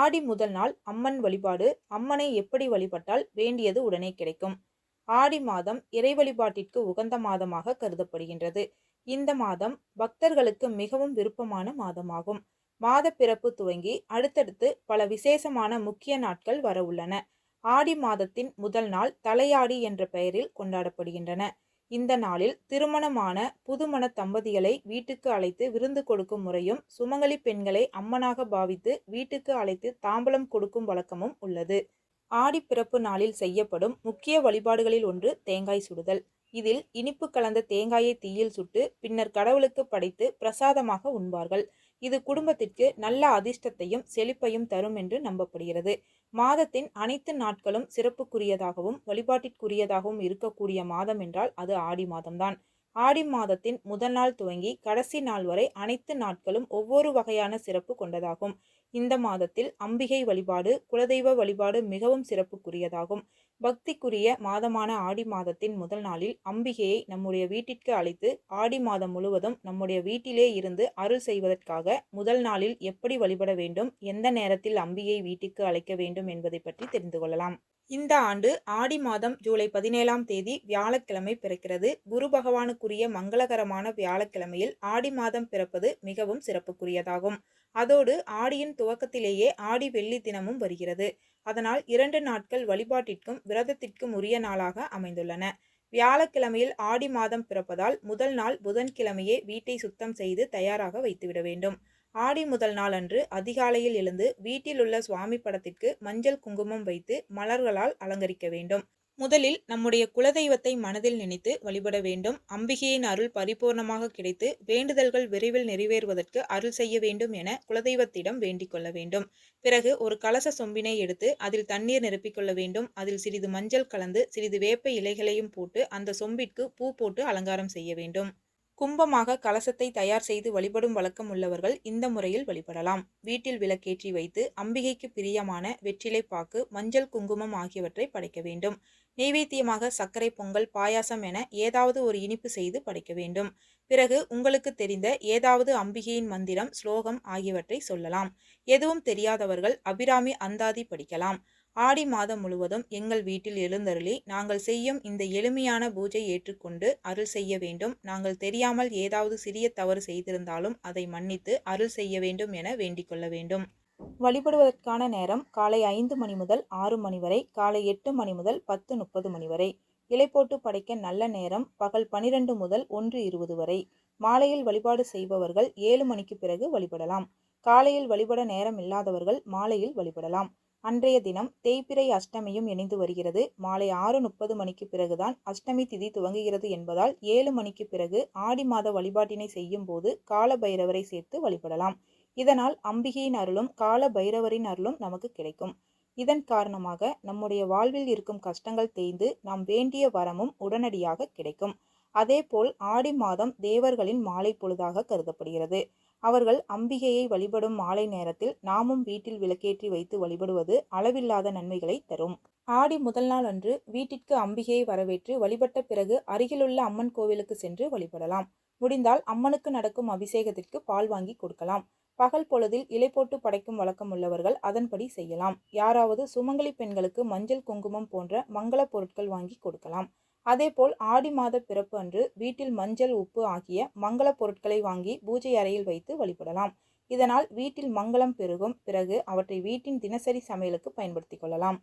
ஆடி முதல் நாள் அம்மன் வழிபாடு. அம்மனை எப்படி வழிபட்டால் வேண்டியது உடனே கிடைக்கும். ஆடி மாதம் இறை வழிபாட்டிற்கு உகந்த மாதமாக கருதப்படுகின்றது. இந்த மாதம் பக்தர்களுக்கு மிகவும் விருப்பமான மாதமாகும். மாத பிறப்பு துவங்கி அடுத்தடுத்து பல விசேஷமான முக்கிய நாட்கள் வர உள்ளன. ஆடி மாதத்தின் முதல் நாள் தலையாடி என்ற பெயரில் கொண்டாடப்படுகின்றன. இந்த நாளில் திருமணமான புதுமண தம்பதிகளை வீட்டுக்கு அழைத்து விருந்து கொடுக்கும் முறையும் சுமங்கலி பெண்களை அம்மனாக பாவித்து வீட்டுக்கு அழைத்து தாம்பலம் கொடுக்கும் வழக்கமும் உள்ளது. ஆடி பிறப்பு நாளில் செய்யப்படும் முக்கிய வழிபாடுகளில் ஒன்று தேங்காய் சுடுதல். இதில் இனிப்பு கலந்த தேங்காயை தீயில் சுட்டு பின்னர் கடவுளுக்கு படைத்து பிரசாதமாக உண்பார்கள். இது குடும்பத்திற்கு நல்ல அதிர்ஷ்டத்தையும் செழிப்பையும் தரும் என்று நம்பப்படுகிறது. மாதத்தின் அனைத்து நாட்களும் சிறப்புக்குரியதாகவும் வழிபாட்டிற்குரியதாகவும் இருக்கக்கூடிய மாதம் என்றால் அது ஆடி மாதம்தான். ஆடி மாதத்தின் முதல் நாள் துவங்கி கடைசி நாள் வரை அனைத்து நாட்களும் ஒவ்வொரு வகையான சிறப்பு கொண்டதாகும். இந்த மாதத்தில் அம்பிகை வழிபாடு குலதெய்வ வழிபாடு மிகவும் சிறப்புக்குரியதாகும். பக்திக்குரிய மாதமான ஆடி மாதத்தின் முதல் நாளில் அம்பிகையை நம்முடைய வீட்டிற்கு அழைத்து ஆடி மாதம் முழுவதும் நம்முடைய வீட்டிலே இருந்து அருள் செய்வதற்காக முதல் நாளில் எப்படி வழிபட வேண்டும் எந்த நேரத்தில் அம்பிகை வீட்டிற்கு அழைக்க வேண்டும் என்பதை பற்றி தெரிந்து கொள்ளலாம். இந்த ஆண்டு ஆடி மாதம் ஜூலை பதினேழாம் தேதி வியாழக்கிழமை பிறக்கிறது. குரு பகவானுக்குரிய மங்களகரமான வியாழக்கிழமையில் ஆடி மாதம் பிறப்பது மிகவும் சிறப்புக்குரியதாகும். அதோடு ஆடியின் துவக்கத்திலேயே ஆடி வெள்ளி தினமும் வருகிறது. அதனால் இரண்டு நாட்கள் வழிபாட்டிற்கும் விரதத்திற்கும் உரிய நாளாக அமைந்துள்ளன. வியாழக்கிழமையில் ஆடி மாதம் பிறப்பதால் முதல் நாள் புதன்கிழமையே வீட்டை சுத்தம் செய்து தயாராக வைத்துவிட வேண்டும். ஆடி முதல் நாள் அன்று அதிகாலையில் எழுந்து வீட்டில் உள்ள சுவாமி படத்திற்கு மஞ்சள் குங்குமம் வைத்து மலர்களால் அலங்கரிக்க வேண்டும். முதலில் நம்முடைய குலதெய்வத்தை மனதில் நினைத்து வழிபட வேண்டும். அம்பிகையின் அருள் பரிபூர்ணமாக கிடைத்து வேண்டுதல்கள் விரைவில் நிறைவேறுவதற்கு அருள் செய்ய வேண்டும் என குலதெய்வத்திடம் வேண்டிக் கொள்ள வேண்டும். பிறகு ஒரு கலச சொம்பினை எடுத்து அதில் தண்ணீர் நிரப்பிக்கொள்ள வேண்டும். அதில் சிறிது மஞ்சள் கலந்து சிறிது வேப்ப இலைகளையும் போட்டு அந்த சொம்பிற்கு பூ போட்டு அலங்காரம் செய்ய வேண்டும். கும்பமாக கலசத்தை தயார் செய்து வழிபடும் வழக்கம் உள்ளவர்கள் இந்த முறையில் வழிபடலாம். வீட்டில் விளக்கேற்றி வைத்து அம்பிகைக்கு பிரியமான வெற்றிலை பாக்கு மஞ்சள் குங்குமம் ஆகியவற்றை படைக்க வேண்டும். நெய்வேத்தியமாக சர்க்கரை பொங்கல் பாயாசம் என ஏதாவது ஒரு இனிப்பு செய்து படைக்க வேண்டும். பிறகு உங்களுக்கு தெரிந்த ஏதாவது அம்பிகையின் மந்திரம் ஸ்லோகம் ஆகியவற்றை சொல்லலாம். எதுவும் தெரியாதவர்கள் அபிராமி அந்தாதி படிக்கலாம். ஆடி மாதம் முழுவதும் எங்கள் வீட்டில் எழுந்தருளி நாங்கள் செய்யும் இந்த எளிமையான பூஜை ஏற்றுக்கொண்டு அருள் செய்ய வேண்டும். நாங்கள் தெரியாமல் ஏதாவது சிறிய தவறு செய்திருந்தாலும் அதை மன்னித்து அருள் செய்ய வேண்டும் என வேண்டிக்கொள்ள வேண்டும். வழிபடுவதற்கான நேரம் காலை ஐந்து மணி முதல் ஆறு மணி வரை காலை எட்டு மணி முதல் பத்து முப்பது மணி வரை. இலை போட்டு படைக்க நல்ல நேரம் பகல் பனிரெண்டு முதல் ஒன்று இருபது வரை. மாலையில் வழிபாடு செய்பவர்கள் ஏழு மணிக்கு பிறகு வழிபடலாம். காலையில் வழிபட நேரம் இல்லாதவர்கள் மாலையில் வழிபடலாம். அன்றைய தினம் தேய்பிறை அஷ்டமியும் இணைந்து வருகிறது. மாலை ஆறு முப்பது மணிக்கு பிறகுதான் அஷ்டமி திதி துவங்குகிறது என்பதால் ஏழு மணிக்கு பிறகு ஆடி மாத வழிபாட்டினை செய்யும் போது கால பைரவரை சேர்த்து வழிபடலாம். இதனால் அம்பிகையின் அருளும் கால பைரவரின் அருளும் நமக்கு கிடைக்கும். இதன் காரணமாக நம்முடைய வாழ்வில் இருக்கும் கஷ்டங்கள் தேய்ந்து நாம் வேண்டிய வரமும் உடனடியாக கிடைக்கும். அதேபோல் ஆடி மாதம் தேவர்களின் மாலை பொழுதாக கருதப்படுகிறது. அவர்கள் அம்பிகையை வழிபடும் மாலை நேரத்தில் நாமும் வீட்டில் விளக்கேற்றி வைத்து வழிபடுவது அளவில்லாத நன்மைகளை தரும். ஆடி முதல் நாள் அன்று வீட்டிற்கு அம்பிகையை வரவேற்று வழிபட்ட பிறகு அருகிலுள்ள அம்மன் கோவிலுக்கு சென்று வழிபடலாம். முடிந்தால் அம்மனுக்கு நடக்கும் அபிஷேகத்திற்கு பால் வாங்கி கொடுக்கலாம். பகல் பொழுதில் இலை போட்டு படைக்கும் வழக்கம் உள்ளவர்கள் அதன்படி செய்யலாம். யாராவது சுமங்கலி பெண்களுக்கு மஞ்சள் குங்குமம் போன்ற மங்கள பொருட்கள் வாங்கி கொடுக்கலாம். அதேபோல் ஆடி மாத பிறப்பு அன்று வீட்டில் மஞ்சள் உப்பு ஆகிய மங்கள பொருட்களை வாங்கி பூஜை அறையில் வைத்து வழிபடலாம். இதனால் வீட்டில் மங்களம் பெருகும் பிறகு அவற்றை வீட்டின் தினசரி சமையலுக்கு பயன்படுத்திக் கொள்ளலாம்.